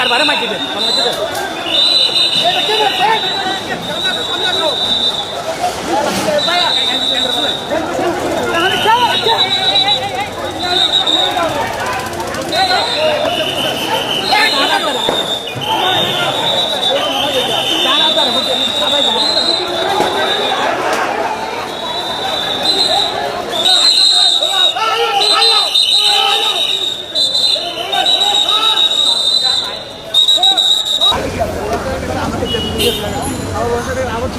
চারবারে মাইকে দেন? আবার